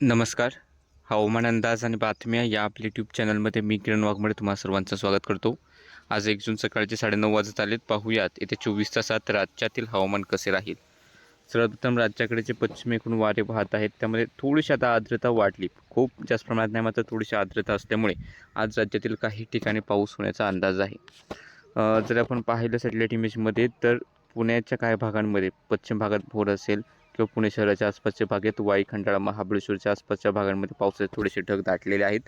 नमस्कार. हवामान अंदाज आणि बातम्या या आपल्या यूट्यूब चॅनलमध्ये मी किरण वाघमडे तुम्हा सर्वांचं स्वागत करतो. आज एक जून सकाळचे साडेनऊ वाजत आलेत. पाहूयात येत्या चोवीस तासात राज्यातील हवामान कसे राहील? सर्वप्रथम राज्याकडे जे पश्चिमेकडून वारे वाहत आहेत त्यामध्ये थोडीशी आता आर्द्रता वाढली. खूप जास्त प्रमाणात नाही मात्र थोडीशी आर्द्रता असल्यामुळे आज राज्यातील काही ठिकाणी पाऊस होण्याचा अंदाज आहे. जर आपण पाहिलं सॅटेलाईट इमेजमध्ये तर पुण्याच्या काही भागांमध्ये पश्चिम भागात भोर असेल किंवा पुणे शहराच्या आसपासच्या भागात वाई खंडाळा महाबळेश्वरच्या आसपासच्या भागांमध्ये पावसाचे थोडेसे ढग दाटलेले आहेत.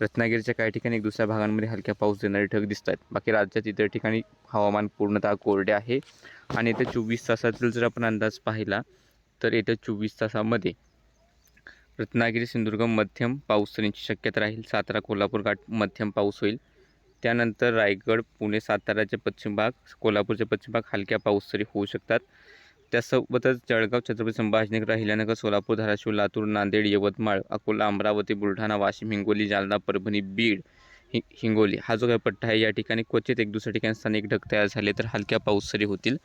रत्नागिरीच्या काही ठिकाणी एक दुसऱ्या भागांमध्ये हलक्या पाऊस देणारे ढग दिसत आहेत. बाकी राज्यात इतर ठिकाणी हवामान पूर्णतः कोरडे आहे. आणि येत्या चोवीस तासातील जर आपण अंदाज पाहिला तर येत्या चोवीस तासामध्ये रत्नागिरी सिंधुदुर्ग मध्यम पाऊस होण्याची शक्यता राहील. सातारा कोल्हापूर घाट मध्यम पाऊस होईल. त्यानंतर रायगड पुणे साताराचे पश्चिम भाग कोल्हापूरचे पश्चिम भाग हलक्या पाऊस तरी होऊ शकतात. त्यासोबतच जळगाव छत्रपती संभाजीनगर अहिल्यानगर सोलापूर धाराशिव लातूर नांदेड यवतमाळ अकोला अमरावती बुलढाणा वाशिम हिंगोली जालना परभणी बीड हि हिंगोली हा जो काही पट्टा आहे या ठिकाणी क्वचित एक दुसऱ्या ठिकाणी स्थानिक ढग तयार झाले तर हलक्या पाऊस सरी होतील.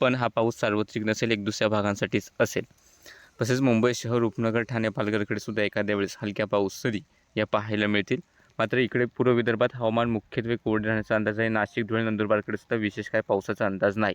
पण हा पाऊस सार्वत्रिक नसेल एक दुसऱ्या भागांसाठीच असेल. तसेच मुंबई शहर उपनगर ठाणे पालघरकडे सुद्धा एखाद्या वेळेस हलक्या पाऊस सरी या पाहायला मिळतील. मात्र इकडे पूर्व विदर्भात हवामान मुख्यत्वे कोरडे राहण्याचा अंदाज आहे. नाशिक धुळे नंदुरबारकडे सुद्धा विशेष काय पावसाचा अंदाज नाही.